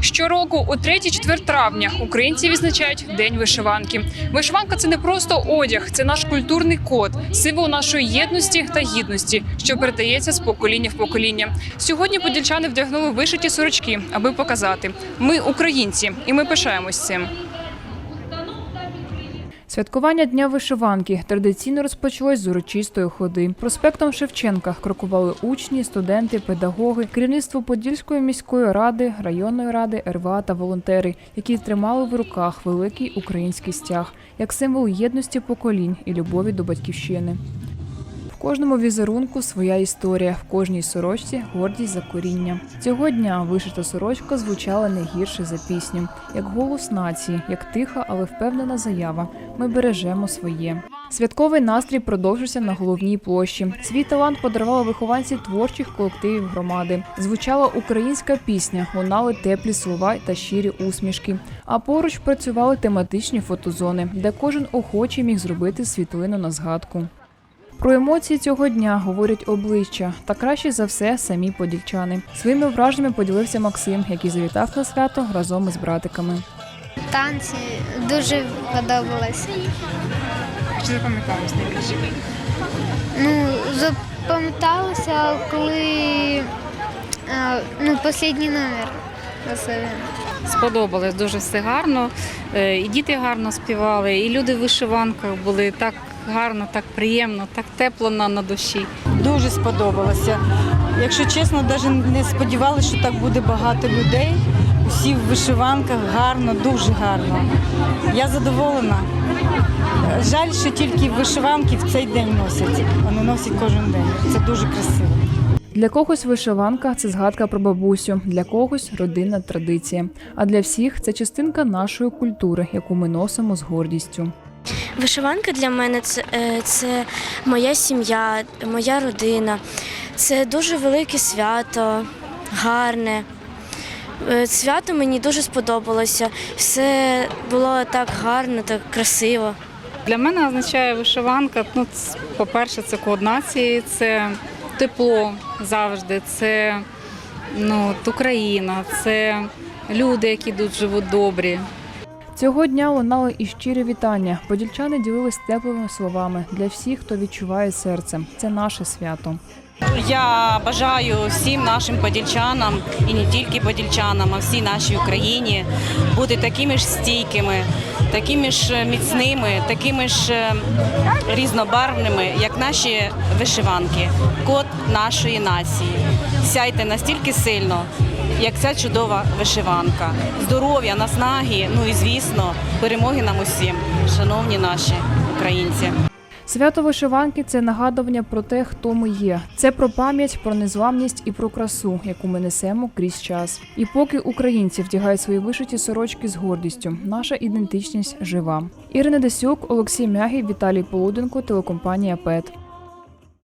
Щороку у 3-4 травня українці відзначають День вишиванки. Вишиванка це не просто одяг, це наш культурний код, символ нашої єдності та гідності, що передається з покоління в покоління. Сьогодні подільчани вдягнули вишиті сорочки, аби показати: ми українці, і ми пишаємось цим. Святкування дня вишиванки традиційно розпочалось з урочистої ходи. Проспектом Шевченка крокували учні, студенти, педагоги, керівництво Подільської міської ради, районної ради, РВА та волонтери, які тримали в руках великий український стяг як символ єдності поколінь і любові до батьківщини. Кожному візерунку своя історія, в кожній сорочці гордість за коріння. Цього дня вишита сорочка звучала не гірше за пісню, як голос нації, як тиха, але впевнена заява. Ми бережемо своє. Святковий настрій продовжився на головній площі. Свій талант подарували вихованці творчих колективів громади. Звучала українська пісня, лунали теплі слова та щирі усмішки. А поруч працювали тематичні фотозони, де кожен охочий міг зробити світлину на згадку. Про емоції цього дня говорять обличчя, та краще за все самі подільчани. Своїми враженнями поділився Максим, який завітав на свято разом із братиками. Танці дуже подобалось. Що запам'яталось найбільше? Ну, запам'яталося, коли е, ну, останній номер особливо. Сподобалось дуже все гарно. Е, І діти гарно співали, і люди в вишиванках були так гарно, так приємно, так тепло на, на душі. Дуже сподобалося. Якщо чесно, навіть не сподівалися, що так буде багато людей. Усі в вишиванках гарно, дуже гарно. Я задоволена. Жаль, що тільки вишиванки в цей день носять. Вони носять кожен день. Це дуже красиво. Для когось вишиванка це згадка про бабусю, для когось родинна традиція. А для всіх це частинка нашої культури, яку ми носимо з гордістю. Вишиванка для мене це, е, це моя сім'я, моя родина. Це дуже велике свято, гарне. Е, Свято мені дуже сподобалося. Все було так гарно, так красиво. Для мене означає вишиванка. Ну, по-перше, це код нації, це тепло завжди, це ну, Україна, це люди, які тут живуть добрі. Цього дня лунали і щирі вітання. Подільчани ділились теплими словами для всіх, хто відчуває серцем. Це наше свято. Я бажаю всім нашим подільчанам і не тільки подільчанам, а всій нашій Україні бути такими ж стійкими, такими ж міцними, такими ж е, різнобарвними, як наші вишиванки, код нашої нації. Сяйте настільки сильно, як ця чудова вишиванка. Здоров'я, наснаги, ну і звісно, перемоги нам усім, шановні наші українці. Свято вишиванки це нагадування про те, хто ми є. Це про пам'ять, про незламність і про красу, яку ми несемо крізь час. І поки українці вдягають свої вишиті сорочки з гордістю, наша ідентичність жива. Ірина Десюк, Олексій Мягі, Віталій Полуденко, телекомпанія ПЕТ.